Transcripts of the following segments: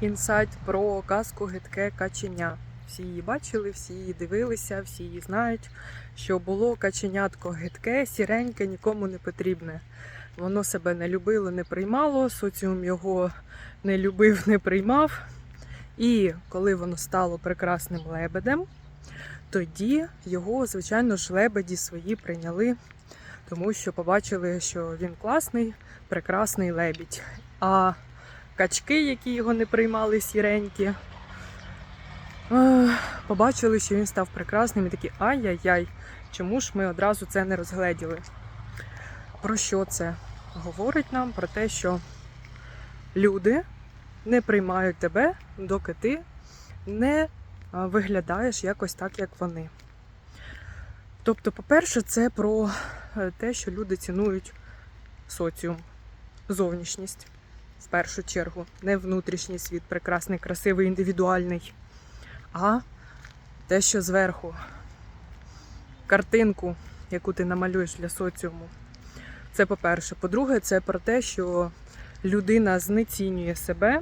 інсайт про казку гидке каченя. Всі її бачили, всі її дивилися, всі її знають, що було каченятко гидке, сіреньке, нікому не потрібне. Воно себе не любило, не приймало, соціум його не любив, не приймав. І коли воно стало прекрасним лебедем, тоді його, звичайно ж, лебеді свої прийняли, тому що побачили, що він класний, прекрасний лебідь. А качки, які його не приймали сіренькі, побачили, що він став прекрасним і такі ай-яй-яй, чому ж ми одразу це не розгледіли? Про що це? Говорить нам про те, що люди не приймають тебе, доки ти не виглядаєш якось так, як вони. Тобто, по-перше, це про е, те, що люди цінують соціум, зовнішність в першу чергу, не внутрішній світ, прекрасний, красивий, індивідуальний, а те, що зверху, картинку, яку ти намалюєш для соціуму. Це по-перше. По-друге, це про те, що людина знецінює себе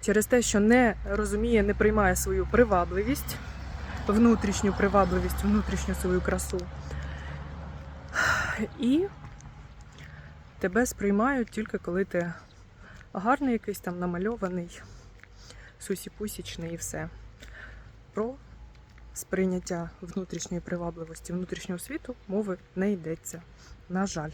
через те, що не розуміє, не приймає свою привабливість, внутрішню привабливість, внутрішню свою красу. І тебе сприймають тільки коли ти гарний якийсь там намальований, сусіпусічний і все. Про сприйняття внутрішньої привабливості, внутрішнього світу мови не йдеться. На жаль.